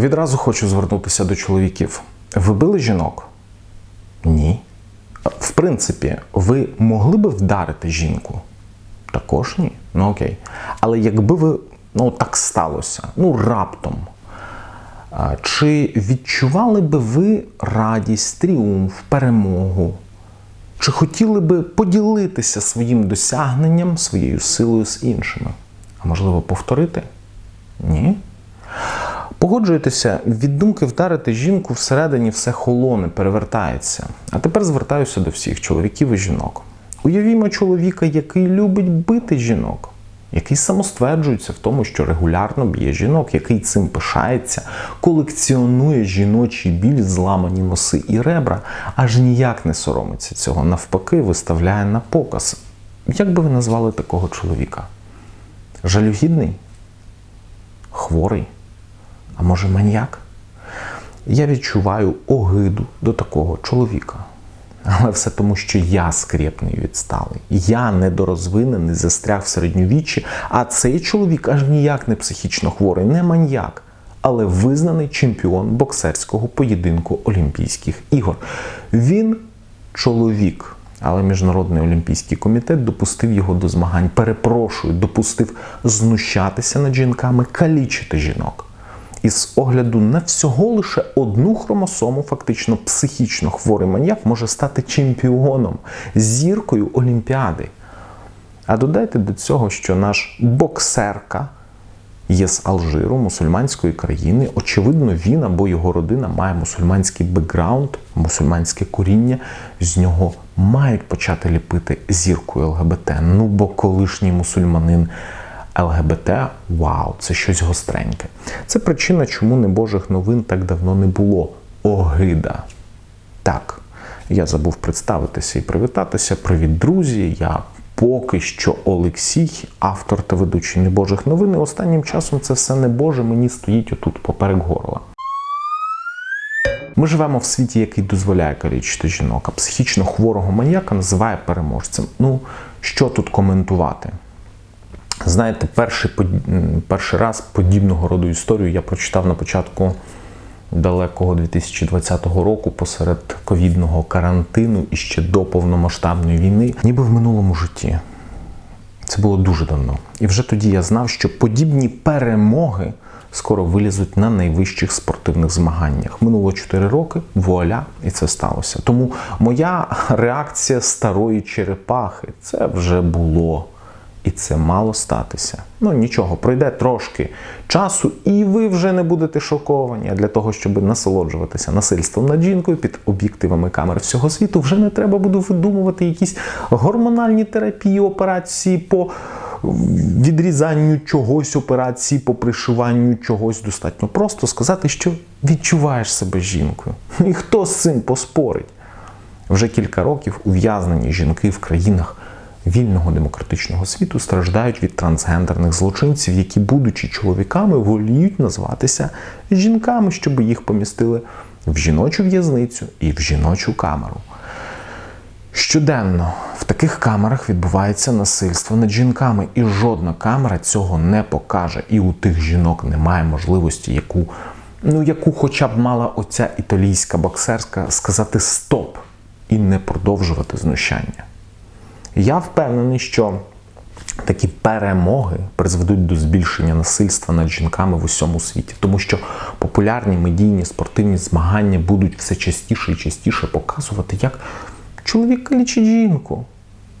Відразу хочу звернутися до чоловіків. Ви били жінок? Ні. В принципі, ви могли би вдарити жінку? Також ні. Ну окей. Але якби ви ну так сталося, ну раптом. Чи відчували би ви радість, тріумф, перемогу? Чи хотіли би поділитися своїм досягненням, своєю силою з іншими? А можливо, повторити? Ні. Погоджуєтеся, від думки вдарити жінку всередині все холоне, перевертається. А тепер звертаюся до всіх чоловіків і жінок. Уявімо чоловіка, який любить бити жінок, який самостверджується в тому, що регулярно б'є жінок, який цим пишається, колекціонує жіночий біль, зламані носи і ребра, аж ніяк не соромиться цього, навпаки, виставляє на показ. Як би ви назвали такого чоловіка? Жалюгідний? Хворий? А може маньяк? Я відчуваю огиду до такого чоловіка. Але все тому, що я скрєпний і відсталий. Я недорозвинений, застряг в середньовіччі, а цей чоловік аж ніяк не психічно хворий, не маньяк, але визнаний чемпіон боксерського поєдинку Олімпійських ігор. Він чоловік. Але Міжнародний олімпійський комітет допустив його до змагань. Перепрошую, допустив знущатися над жінками, калічити жінок. І з огляду на всього лише одну хромосому, фактично психічно хворий маньяк може стати чемпіоном, зіркою Олімпіади. А додайте до цього, що наш боксерка є з Алжиру, мусульманської країни. Очевидно, він або його родина має мусульманський бекграунд, мусульманське коріння. З нього мають почати ліпити зіркою ЛГБТ. Ну бо колишній мусульманин. ЛГБТ вау, це щось гостреньке. Це причина, чому небожих новин так давно не було. Огида. Так, я забув представитися і привітатися. Привіт, друзі! Я поки що Олексій, автор та ведучий небожих новин. І останнім часом це все небоже мені стоїть отут поперек горла. Ми живемо в світі, який дозволяє калічити жінок, а психічно хворого маньяка називає переможцем. Ну, що тут коментувати? Знаєте, перший, перший раз подібного роду історію я прочитав на початку далекого 2020 року посеред ковідного карантину і ще до повномасштабної війни, ніби в минулому житті. Це було дуже давно. І вже тоді я знав, що подібні перемоги скоро вилізуть на найвищих спортивних змаганнях. Минуло 4 роки, вуаля, і це сталося. Тому моя реакція старої черепахи це вже було. І це мало статися. Ну нічого, пройде трошки часу, і ви вже не будете шоковані. А для того, щоб насолоджуватися насильством над жінкою під об'єктивами камер всього світу, вже не треба буде видумувати якісь гормональні терапії, операції по відрізанню чогось, операції по пришиванню чогось. Достатньо просто сказати, що відчуваєш себе жінкою. І хто з цим поспорить? Вже кілька років ув'язнені жінки в країнах вільного демократичного світу страждають від трансгендерних злочинців, які, будучи чоловіками, воліють назватися жінками, щоб їх помістили в жіночу в'язницю і в жіночу камеру. Щоденно в таких камерах відбувається насильство над жінками, і жодна камера цього не покаже. І у тих жінок немає можливості, яку, ну, яку хоча б мала оця італійська боксерська сказати стоп і не продовжувати знущання. Я впевнений, що такі перемоги призведуть до збільшення насильства над жінками в усьому світі, тому що популярні медійні спортивні змагання будуть все частіше і частіше показувати, як чоловік калічить жінку.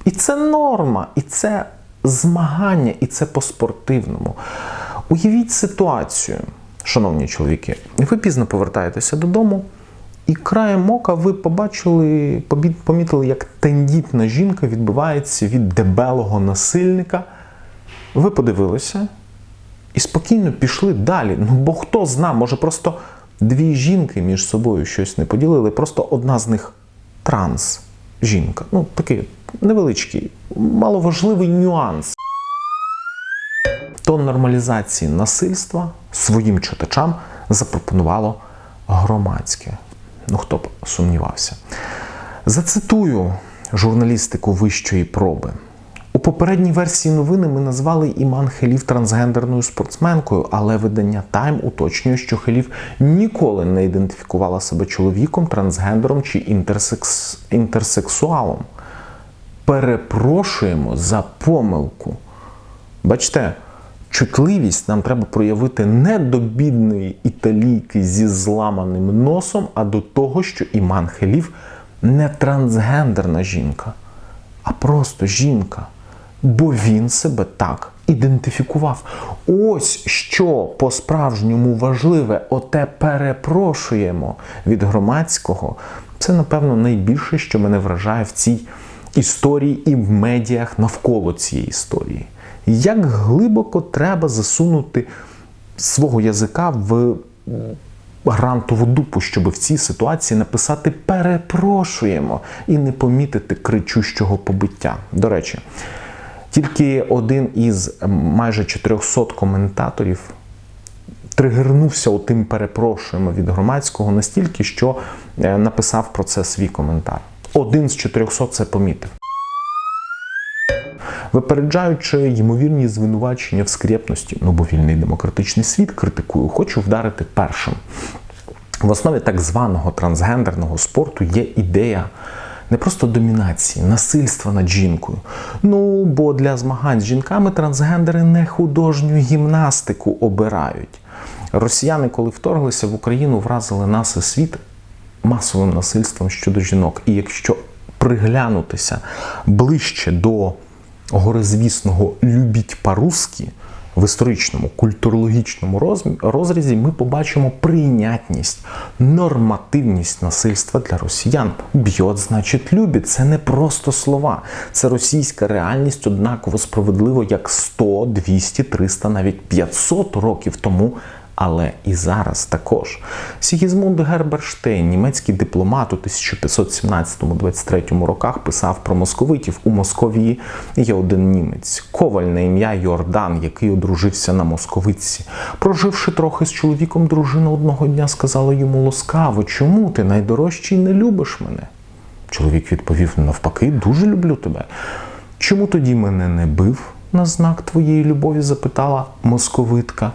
І це норма, і це змагання, і це по-спортивному. Уявіть ситуацію, шановні чоловіки, ви пізно повертаєтеся додому. І краєм ока ви побачили, помітили, як тендітна жінка відбивається від дебелого насильника. Ви подивилися і спокійно пішли далі. Ну бо хто зна, може просто дві жінки між собою щось не поділили, просто одна з них транс жінка. Ну, такий невеличкий, маловажливий нюанс. То нормалізації насильства своїм читачам запропонувало громадське. Ну, хто б сумнівався. Зацитую журналістику вищої проби. У попередній версії новини ми назвали Іман Хелів трансгендерною спортсменкою, але видання Time уточнює, що Хелів ніколи не ідентифікувала себе чоловіком, трансгендером чи інтерсекс... інтерсексуалом. Перепрошуємо за помилку. Бачите, чутливість нам треба проявити не до бідної італійки зі зламаним носом, а до того, що Іман Хелів не трансгендерна жінка, а просто жінка. Бо він себе так ідентифікував. Ось що по-справжньому важливе, оте перепрошуємо від громадського. Це, напевно, найбільше, що мене вражає в цій історії і в медіях навколо цієї історії. Як глибоко треба засунути свого язика в грантову дупу, щоб в цій ситуації написати перепрошуємо і не помітити кричущого побиття. До речі, тільки один із майже 400 коментаторів тригернувся отим перепрошуємо від громадського настільки, що е, написав про це свій коментар. Один з 400 це помітив. Випереджаючи ймовірні звинувачення в скрєпності, ну бо вільний демократичний світ критикую, хочу вдарити першим. В основі так званого трансгендерного спорту є ідея не просто домінації, насильства над жінкою. Ну, бо для змагань з жінками трансгендери не художню гімнастику обирають. Росіяни, коли вторглися в Україну, вразили нас і світ масовим насильством щодо жінок. І якщо приглянутися ближче до горизвісного любіть по-русски в історичному культурологічному розрізі, ми побачимо прийнятність, нормативність насильства для росіян. Б'єт, значить, любить. Це не просто слова. Це російська реальність однаково справедливо, як 100, 200, 300, навіть 500 років тому але і зараз також. Сігізмунд Герберштейн, німецький дипломат у 1517-23 роках, писав про московитів. У Московії є один німець, коваль на ім'я Йордан, який одружився на московиці. Проживши трохи з чоловіком, дружина одного дня сказала йому ласкаво, чому ти найдорожчий не любиш мене? Чоловік відповів: навпаки, дуже люблю тебе. Чому тоді мене не бив? На знак твоєї любові запитала московитка.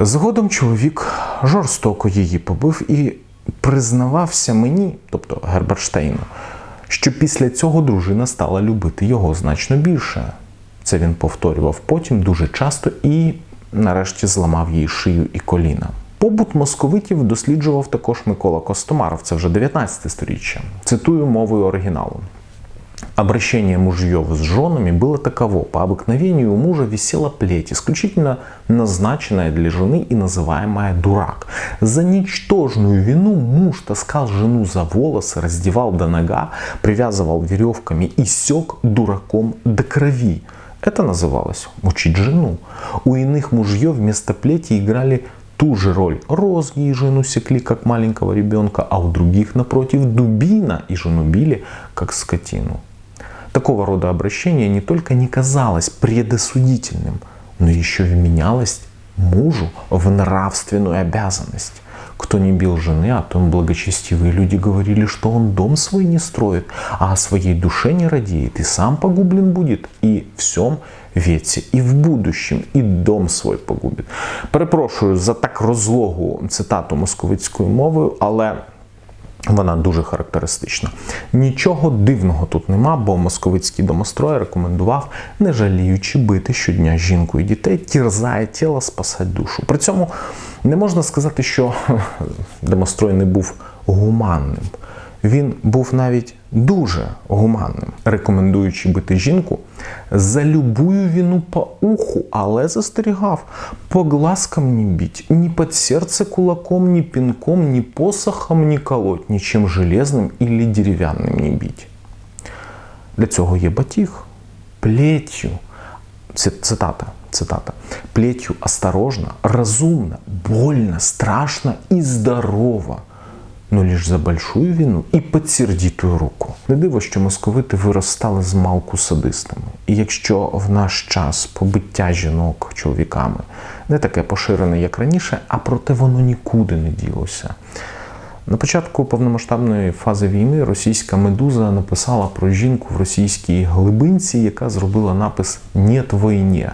Згодом чоловік жорстоко її побив і признавався мені, тобто Герберштейну, що після цього дружина стала любити його значно більше. Це він повторював потім дуже часто і, нарешті, зламав їй шию і коліна. Побут московитів досліджував також Микола Костомаров, це вже 19 сторіччя. Цитую мовою оригіналу. Обращение мужьев с женами было таково. По обыкновению у мужа висела плеть, исключительно назначенная для жены и называемая дурак. За ничтожную вину муж таскал жену за волосы, раздевал до нога, привязывал веревками и сек дураком до крови. Это называлось учить жену. У иных мужьев вместо плети играли ту же роль розги и жену секли, как маленького ребенка, а у других, напротив, дубина и жену били, как скотину. Такого рода обращение не только не казалось предосудительным, но еще и менялось мужу в нравственную обязанность. Кто не бил жены, а том благочестивые люди говорили, что он дом свой не строит, а о своей душе не радеет, и сам погублен будет, и всем веці, і в будущем, і дом свой погубить. Перепрошую за так розлогу цитату московицькою мовою, але вона дуже характеристична. Нічого дивного тут нема, бо московицький домострой рекомендував, не жаліючи бити щодня жінку і дітей, тірзає тіло, спасать душу. При цьому не можна сказати, що демострой не був гуманним. Він був навіть дуже гуманним, рекомендуючи бити жінку за любую вину по уху, але застерігав по глазкам не бить, ні під серце кулаком, ні пінком, ні посохом не колоть, нічим железним или дерев'яним не бить. Для цього є батіг, плетью. Цитата. Цитата. Плетью осторожно, разумно, больно, страшно и здорово но лишь за большую вину і під сердітую руку. Не диво, що московити виростали з малку садистами. І якщо в наш час побиття жінок чоловіками не таке поширене, як раніше, а проте воно нікуди не ділося. На початку повномасштабної фази війни російська медуза написала про жінку в російській глибинці, яка зробила напис «Нєт війні».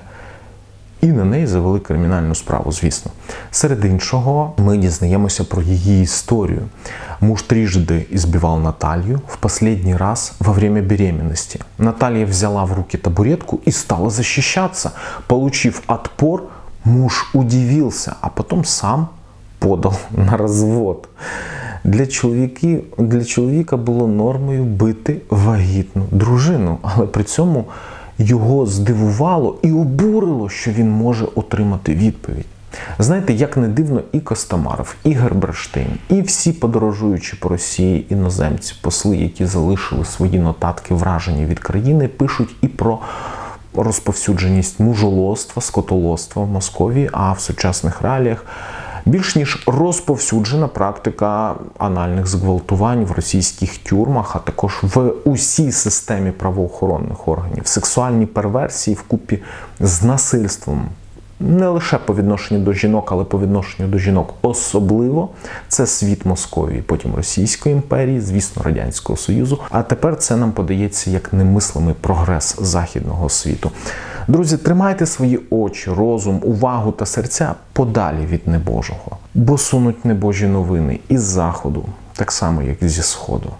І на неї завели кримінальну справу, звісно. Серед іншого, ми дізнаємося про її історію. Муж трижды избивал Наталью, в последний раз во время беременности. Наталья взяла в руки табуретку и стала защищаться. Получив отпор, муж удивился, а потом сам подав на розвод. Для, чоловіки, для чоловіка було нормою бити вагітну дружину, але при цьому його здивувало і обурило, що він може отримати відповідь. Знаєте, як не дивно, і Костомаров, і Герберштейн, і всі подорожуючі по Росії іноземці, посли, які залишили свої нотатки враження від країни, пишуть і про розповсюдженість мужолоства, скотолоства в Московії, а в сучасних реаліях більш ніж розповсюджена практика анальних зґвалтувань в російських тюрмах, а також в усій системі правоохоронних органів, сексуальні перверсії вкупі з насильством. Не лише по відношенню до жінок, але по відношенню до жінок особливо це світ Московії, потім Російської імперії, звісно, Радянського Союзу. А тепер це нам подається як немислимий прогрес західного світу. Друзі, тримайте свої очі, розум, увагу та серця подалі від небожого, бо сунуть небожі новини із заходу, так само як зі сходу.